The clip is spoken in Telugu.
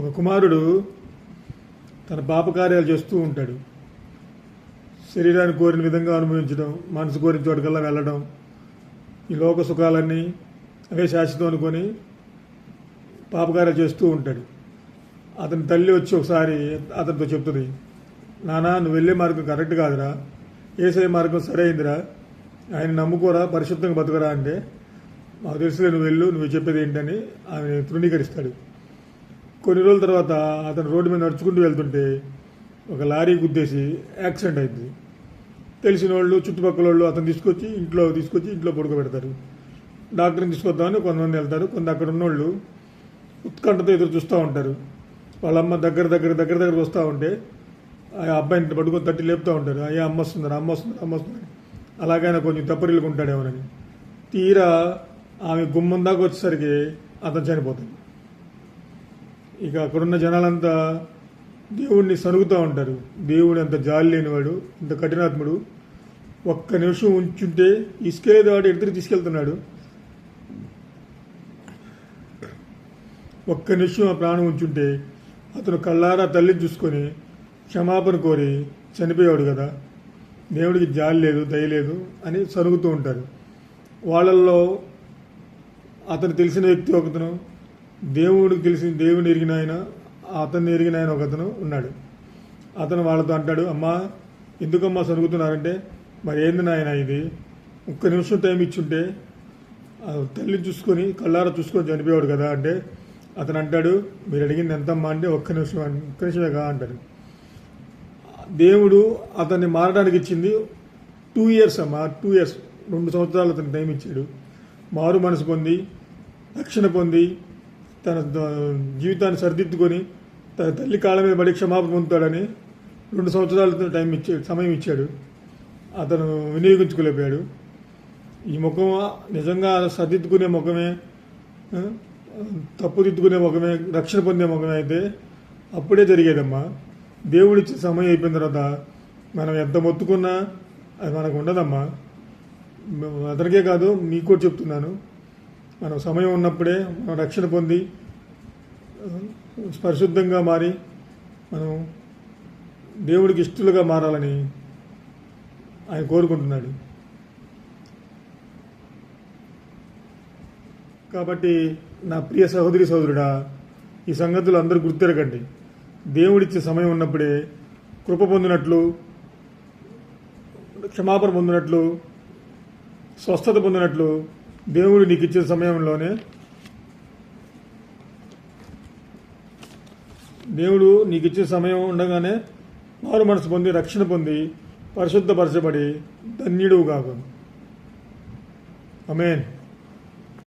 ఒక కుమారుడు తన పాపకార్యాలు చేస్తూ ఉంటాడు. శరీరాన్ని కోరిన విధంగా అనుభవించడం మనసు కోరిన చోటుకల్లా వెళ్ళడం ఈ లోక సుఖాలన్నీ అవే శాశ్వతం అనుకొని పాపకార్యాలు చేస్తూ ఉంటాడు. అతని తల్లి వచ్చి ఒకసారి అతనితో చెప్తుంది నానా నువ్వు వెళ్ళే మార్గం కరెక్ట్ కాదురా. ఏసే మార్గం సరైందిరా. ఆయన నమ్ముకోరా పరిశుద్ధంగా బతుకరా అంటే మాకు తెలుసులే నువ్వు వెళ్ళు నువ్వు చెప్పేది ఏంటని ఆమె తృణీకరిస్తాడు. కొన్ని రోజుల తర్వాత అతను రోడ్డు మీద నడుచుకుంటూ వెళ్తుంటే ఒక లారీ గుద్దేసి యాక్సిడెంట్ అయింది. తెలిసిన వాళ్ళు చుట్టుపక్కల వాళ్ళు అతను తీసుకొచ్చి ఇంట్లో తీసుకొచ్చి ఇంట్లో పడుకోబెడతారు. డాక్టర్ని తీసుకొద్దామని కొంతమంది వెళ్తారు. కొంత అక్కడ ఉన్నోళ్ళు ఉత్కంఠతో ఎదురు చూస్తూ ఉంటారు. వాళ్ళమ్మ దగ్గర దగ్గర దగ్గర దగ్గర వస్తూ ఉంటే ఆ అబ్బాయిని పట్టుకొని తట్టి లేపుతూ ఉంటారు. అయ్యా అమ్మ వస్తుందని అమ్మ వస్తుంది అమ్మ వస్తుందని అలాగైనా కొంచెం తప్పరిల్లుకుంటాడేమోనని. తీరా ఆమె గుమ్మం దాకా వచ్చేసరికి అతను చనిపోతాడు. ఇక అక్కడున్న జనాలంతా దేవుణ్ణి సరుగుతూ ఉంటారు. దేవుడు అంత జాలి లేనివాడు ఇంత కఠినాత్ముడు. ఒక్క నిమిషం ఉంచుంటే ఇసుకేదాడు ఎదురు తీసుకెళ్తున్నాడు. ఒక్క నిమిషం ఆ ప్రాణం ఉంచుంటే అతను కళ్ళారా తల్లిని చూసుకొని క్షమాపణ కోరి చనిపోయాడు కదా. దేవుడికి జాలి లేదు దయ లేదు అని సరుగుతూ ఉంటారు. వాళ్ళల్లో అతను తెలిసిన వ్యక్తి ఒకతను దేవుడు తెలిసి దేవుని ఎరిగిన ఆయన అతన్ని ఎరిగిన ఆయన ఒకతను ఉన్నాడు. అతను వాళ్ళతో అంటాడు అమ్మా ఎందుకమ్మా సరుగుతున్నారంటే మరి ఏంది నాయన ఇది? ఒక్క నిమిషం టైం ఇచ్చుంటే తల్లి చూసుకొని కళ్ళారా చూసుకొని చనిపోయాడు కదా అంటే అతను అంటాడు మీరు అడిగింది ఎంతమ్మా అంటే ఒక్క నిమిషం ఒక్క నిమిషమే కా అంటాడు. దేవుడు అతన్ని మారడానికి ఇచ్చింది టూ ఇయర్స్ అమ్మా టూ ఇయర్స్ రెండు సంవత్సరాలు అతను టైం ఇచ్చాడు. మారు మనసు పొంది రక్షణ పొంది తన జీవితాన్ని సరిదిద్దుకొని తన తల్లి కాళ్ళ మీద పడి క్షమాపణ పొందుతాడని రెండు సంవత్సరాలు టైం ఇచ్చాడు సమయం ఇచ్చాడు. అతను వినియోగించుకోలేకపోయాడు. ఈ ముఖం నిజంగా సర్దిద్దుకునే ముఖమే తప్పుదిద్దుకునే ముఖమే రక్షణ పొందే ముఖమే అయితే అప్పుడే జరిగేదమ్మా. దేవుడిచ్చిన సమయం అయిపోయిన తర్వాత మనం ఎంత మొత్తుకున్నా అది మనకు ఉండదమ్మా. అతనికే కాదు మీకు కూడా చెప్తున్నాను. మనం సమయం ఉన్నప్పుడే మనం రక్షణ పొంది పరిశుద్ధంగా మారి మనం దేవుడికి ఇష్టలుగా మారాలని ఆయన కోరుకుంటున్నాడు. కాబట్టి నా ప్రియ సహోదరి సహోదరుడా ఈ సంగతులు అందరూ గుర్తెరగండి. దేవుడిచ్చే సమయం ఉన్నప్పుడే కృప పొందినట్లు క్షమాపణ పొందినట్లు స్వస్థత పొందినట్లు దేవుడు నీకు ఇచ్చే సమయంలోనే దేవుడు నీకు ఇచ్చే సమయం ఉండగానే మారు మనసు పొంది రక్షణ పొంది పరిశుద్ధపరచబడి ధన్యుడు కాకు అమేన్